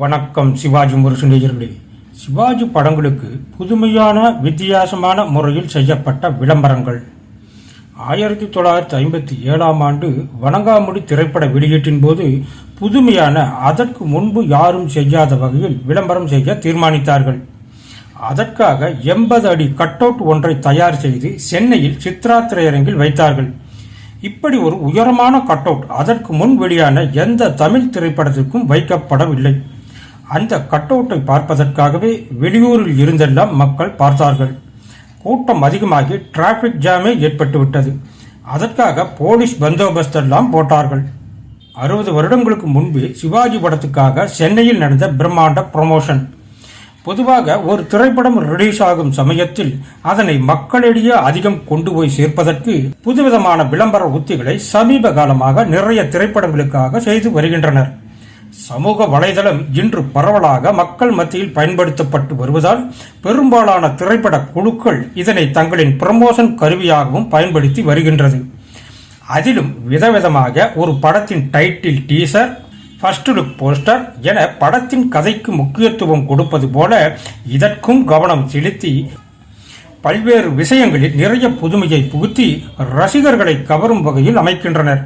வணக்கம் சிவாஜி முரசு நேயர்களே சிவாஜி படங்களுக்கு புதுமையான வித்தியாசமான முறையில் செய்யப்பட்ட விளம்பரங்கள். ஆயிரத்தி தொள்ளாயிரத்தி ஐம்பத்தி ஏழாம் ஆண்டு வணங்காமுடி திரைப்பட வெளியீட்டின் போது புதுமையான அதற்கு முன்பு யாரும் செய்யாத வகையில் விளம்பரம் செய்ய தீர்மானித்தார்கள். அதற்காக எண்பது அடி கட் அவுட் ஒன்றை தயார் செய்து சென்னையில் சித்ரா திரையரங்கில் வைத்தார்கள். இப்படி ஒரு உயரமான கட் அவுட் அதற்கு முன் வெளியான எந்த தமிழ் திரைப்படத்திற்கும் வைக்கப்படவில்லை. அந்த கட் அவுட்டை பார்ப்பதற்காகவே வெளியூரில் இருந்தெல்லாம் மக்கள் பார்த்தார்கள். கூட்டம் அதிகமாகி டிராபிக் ஜாமே ஏற்பட்டுவிட்டது. அதற்காக போலீஸ் பந்தோபஸ்தெல்லாம் போட்டார்கள். அறுபது வருடங்களுக்கு முன்பே சிவாஜி படத்துக்காக சென்னையில் நடந்த பிரம்மாண்ட ப்ரமோஷன் பொதுவாக ஒரு திரைப்படம் ரிலீஸ் ஆகும் சமயத்தில் அதனை மக்களிடையே அதிகம் கொண்டு போய் சேர்ப்பதற்கு புதுவிதமான விளம்பர உத்திகளை சமீப காலமாக நிறைய திரைப்படங்களுக்காக செய்து வருகின்றனர். சமூக வலைதளம் இன்று பரவலாக மக்கள் மத்தியில் பயன்படுத்தப்பட்டு வருவதால் பெரும்பாலான திரைப்பட குழுக்கள் இதனை தங்களின் ப்ரமோஷன் கருவியாகவும் பயன்படுத்தி வருகின்றது. அதிலும் விதவிதமாக ஒரு படத்தின் title teaser first look poster என படத்தின் கதைக்கு முக்கியத்துவம் கொடுப்பது போல இதற்கும் கவனம் செலுத்தி பல்வேறு விஷயங்களில் நிறைய புதுமையை புகுத்தி ரசிகர்களை கவரும் வகையில் அமைக்கின்றனர்.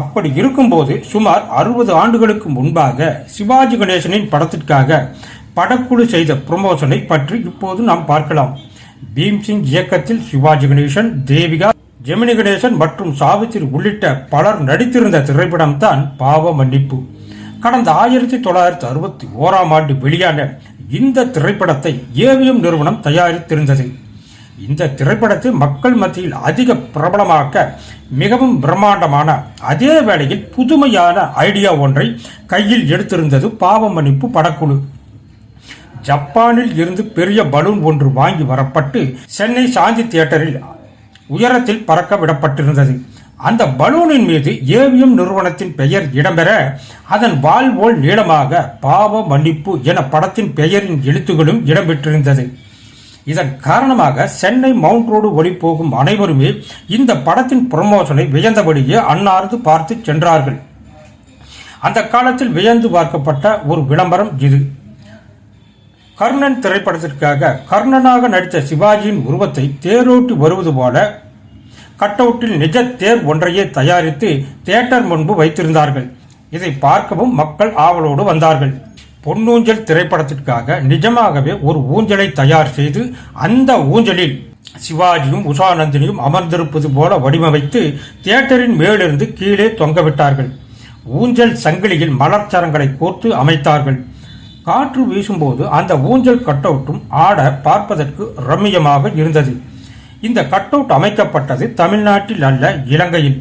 அப்படி இருக்கும்போது சுமார் அறுபது ஆண்டுகளுக்கு முன்பாக சிவாஜி கணேசனின் படத்திற்காக படக்குழு செய்த ப்ரமோஷனை பற்றி இப்போது நாம் பார்க்கலாம். பீம்சிங் இயக்கத்தில் சிவாஜி கணேசன் தேவிகா ஜெமினி கணேசன் மற்றும் சாவித்திரி உள்ளிட்ட பலர் நடித்திருந்த திரைப்படம் தான் பாவ மன்னிப்பு. கடந்த ஆயிரத்தி தொள்ளாயிரத்தி அறுபத்தி ஓராம் ஆண்டு வெளியான இந்த திரைப்படத்தை ஏவிஎம் நிறுவனம் தயாரித்திருந்தது. இந்த திரைப்படத்தை மக்கள் மத்தியில் அதிக பிரபலமாக்க மிகவும் பிரம்மாண்டமான அதே வேளையில் புதுமையான ஐடியா ஒன்றை கையில் எடுத்திருந்தது பாவ மன்னிப்பு படக்குழு. ஜப்பானில் இருந்து பெரிய பலூன் ஒன்று வாங்கி வரப்பட்டு சென்னை சாந்தி தியேட்டரில் உயரத்தில் பறக்க விடப்பட்டிருந்தது. அந்த பலூனின் மீது ஏவிஎம் நிறுவனத்தின் பெயர் இடம்பெற அதன் வாழ்வோல் நீளமாக பாவ மன்னிப்பு என படத்தின் பெயரின் எழுத்துகளும் இடம்பெற்றிருந்தது இதன் காரணமாக சென்னை மவுண்ட் ரோடு வழி போகும் அனைவருமே இந்த படத்தின் ப்ரமோஷனை வியந்தபடியே அன்னார்ந்து பார்த்து சென்றார்கள். அந்த காலத்தில் வியந்து பார்க்கப்பட்ட ஒரு விளம்பரம் இது. கர்ணன் திரைப்படத்திற்காக கர்ணனாக நடித்த சிவாஜியின் உருவத்தை தேரோட்டி வருவது போல கட்டவுட்டில் நிஜ தேர் ஒன்றையே தயாரித்து தியேட்டர் முன்பு வைத்திருந்தார்கள். இதை பார்க்கவும் மக்கள் ஆவலோடு வந்தார்கள். பொன்னூஞ்சல் திரைப்படத்திற்காக நிஜமாகவே ஒரு ஊஞ்சலை தயார் செய்து அந்த ஊஞ்சலில் சிவாஜியும் உஷாநந்தினியும் அமர்ந்திருப்பது போல வடிவமைத்து தியேட்டரின் மேலிருந்து கீழே தொங்கவிட்டார்கள். ஊஞ்சல் சங்கிலியில் மலர்ச்சரங்களை கோர்த்து அமைத்தார்கள். காற்று வீசும்போது அந்த ஊஞ்சல் கட்டவுட்டும் ஆட பார்ப்பதற்கு ரம்மியமாக இருந்தது. இந்த கட்டவுட் அமைக்கப்பட்டது தமிழ்நாட்டில் அல்ல இலங்கையில்.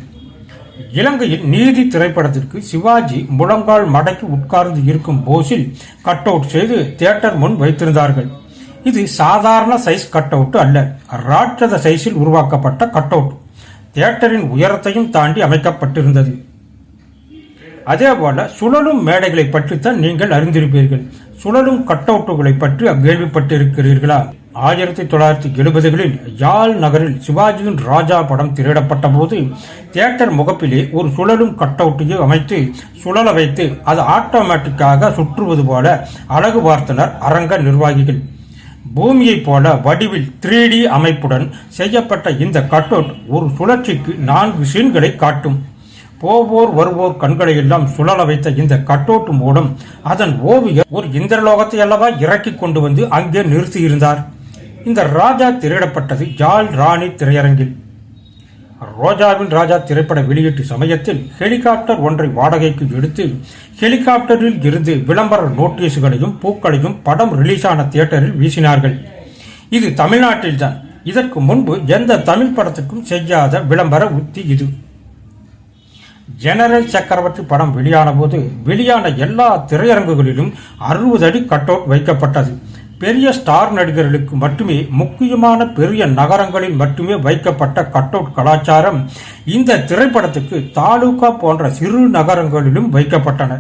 இலங்கையில் நீதி திரைப்படத்திற்கு சிவாஜி முழங்கால் மடக்கி உட்கார்ந்து இருக்கும் போஸில் கட் அவுட் செய்து தியேட்டர் முன் வைத்திருந்தார்கள். இது சாதாரண சைஸ் கட் அவுட் அல்ல. ராட்சத சைஸில் உருவாக்கப்பட்ட கட் அவுட் தியேட்டரின் உயரத்தையும் தாண்டி அமைக்கப்பட்டிருந்தது. அதேபோல சுழலும் மேடைகளை பற்றித்தான் நீங்கள் அறிந்திருப்பீர்கள். சுழலும் கட் அவுட்டுகளை பற்றி கேள்விப்பட்டிருக்கிறீர்களா? ஆயிரத்தி தொள்ளாயிரத்தி எழுபதுகளில் யாழ் நகரில் சிவாஜியின் ராஜா படம் திரையிடப்பட்ட போது தியேட்டர் முகப்பிலே ஒரு சுழலும் கட் அமைத்து சுழல வைத்து அது ஆட்டோமேட்டிக்காக சுற்றுவது போல அழகு பார்த்தனர் அரங்க நிர்வாகிகள். பூமியைப் போல வடிவில் த்ரீ டி அமைப்புடன் செய்யப்பட்ட இந்த கட் அவுட் ஒரு சுழற்சிக்கு நான்கு சீன்களை காட்டும். போவோர் வருவோர் கண்களை எல்லாம் சுழல வைத்த இந்த கட்டோட்டு மூலம் அதன் ஓவியர் ஒரு இந்திரலோகத்தை அல்லவா இறக்கி கொண்டு வந்து அங்கே நிறுத்தியிருந்தார். இந்த ராஜா திரையிடப்பட்டது ஜால் ராணி திரையரங்கில். ரோஜாவின் ராஜா திரைப்பட வெளியீட்டு சமயத்தில் ஹெலிகாப்டர் ஒன்றை வாடகைக்கு எடுத்து ஹெலிகாப்டரில் இருந்து விளம்பர நோட்டீஸுகளையும் பூக்களையும் படம் ரிலீஸ் ஆன தியேட்டரில் வீசினார்கள். இது தமிழ்நாட்டில்தான் இதற்கு முன்பு எந்த தமிழ் படத்துக்கும் செய்யாத விளம்பர உத்தி இது. ஜெனரல் சக்கரவர்த்தி படம் வெளியான போது வெளியான எல்லா திரையரங்குகளிலும் அறுபது அடி கட்டவுட் வைக்கப்பட்டது. பெரிய ஸ்டார் நடிகர்களுக்கு மட்டுமே முக்கியமான பெரிய நகரங்களில் மட்டுமே வைக்கப்பட்ட கட் அவுட் கலாச்சாரம் இந்த திரைப்படத்துக்கு தாலுகா போன்ற சிறு நகரங்களிலும் வைக்கப்பட்டன.